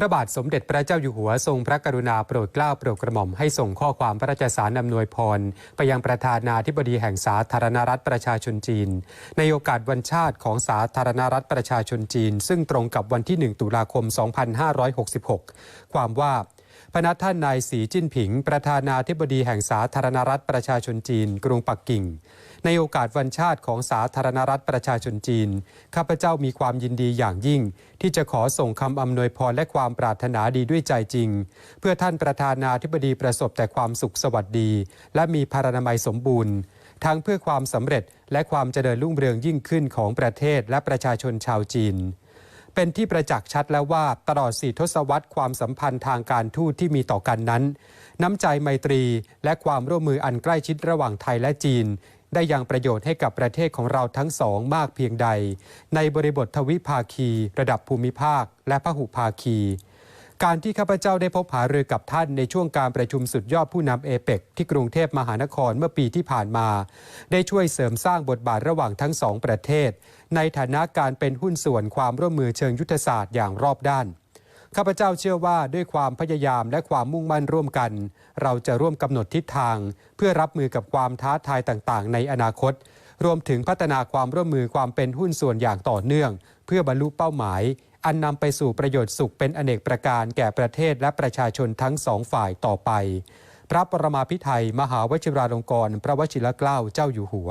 พระบาทสมเด็จพระเจ้าอยู่หัวทรงพระกรุณาโปรดเกล้าโปรดกระหม่อมให้ส่งข้อความพระราชสารอำนวยพร ไปยังประธานาธิบดีแห่งสาธารณรัฐประชาชนจีน ในโอกาสวันชาติของสาธารณรัฐประชาชนจีน ซึ่งตรงกับวันที่ 1 ตุลาคม 2566 ความว่า พนักท่านนายสีจิ้นผิง ประธานาธิบดีแห่งสาธารณรัฐประชาชนจีน กรุงปักกิ่ง ในโอกาสวันชาติของสาธารณรัฐประชาชนจีน ข้าพเจ้ามีความยินดีอย่างยิ่ง ที่จะขอส่งคำอำนวยพรและความปรารถนาดีด้วยใจจริง เพื่อท่านประธานาธิบดีประสบแต่ความสุขสวัสดี และมีพารานามัยสมบูรณ์ทั้งเพื่อความสำเร็จและความเจริญรุ่งเรืองยิ่งขึ้นของประเทศและประชาชนชาวจีน เป็นที่ประจักษ์ชัดแล้วว่าตลอดสี่ทศวรรษความสัมพันธ์ทางการทูตที่มีต่อกันนั้น น้ำใจไมตรีและความร่วมมืออันใกล้ชิดระหว่างไทยและจีน ได้ยังประโยชน์ให้กับประเทศของเราทั้งสองมากเพียงใด ในบริบททวิภาคี ระดับภูมิภาค และพหุภาคี การที่ข้าพเจ้าได้พบหารือกับท่านในช่วงการประชุมสุดยอดผู้นำเอเปกที่กรุงเทพมหานครเมื่อปีที่ผ่านมา ได้ช่วยเสริมสร้างบทบาทระหว่างทั้งสองประเทศ ในฐานะการเป็นหุ้นส่วนความร่วมมือเชิงยุทธศาสตร์อย่างรอบด้านข้าพเจ้าเชื่อว่าด้วยความพยายามและความมุ่งมั่นร่วมกัน เราจะร่วมกำหนดทิศทาง เพื่อรับมือกับความท้าทายต่างๆ ในอนาคต รวมถึงพัฒนาความร่วมมือความเป็นหุ้นส่วนอย่างต่อเนื่อง เพื่อบรรลุเป้าหมาย อันนำไปสู่ประโยชน์สุขเป็นอเนกประการแก่ประเทศและประชาชนทั้งสองฝ่ายต่อไป พระประมาพิไทยมหาวชิราลงกรณ์พระวชิรเกล้าเจ้าอยู่หัว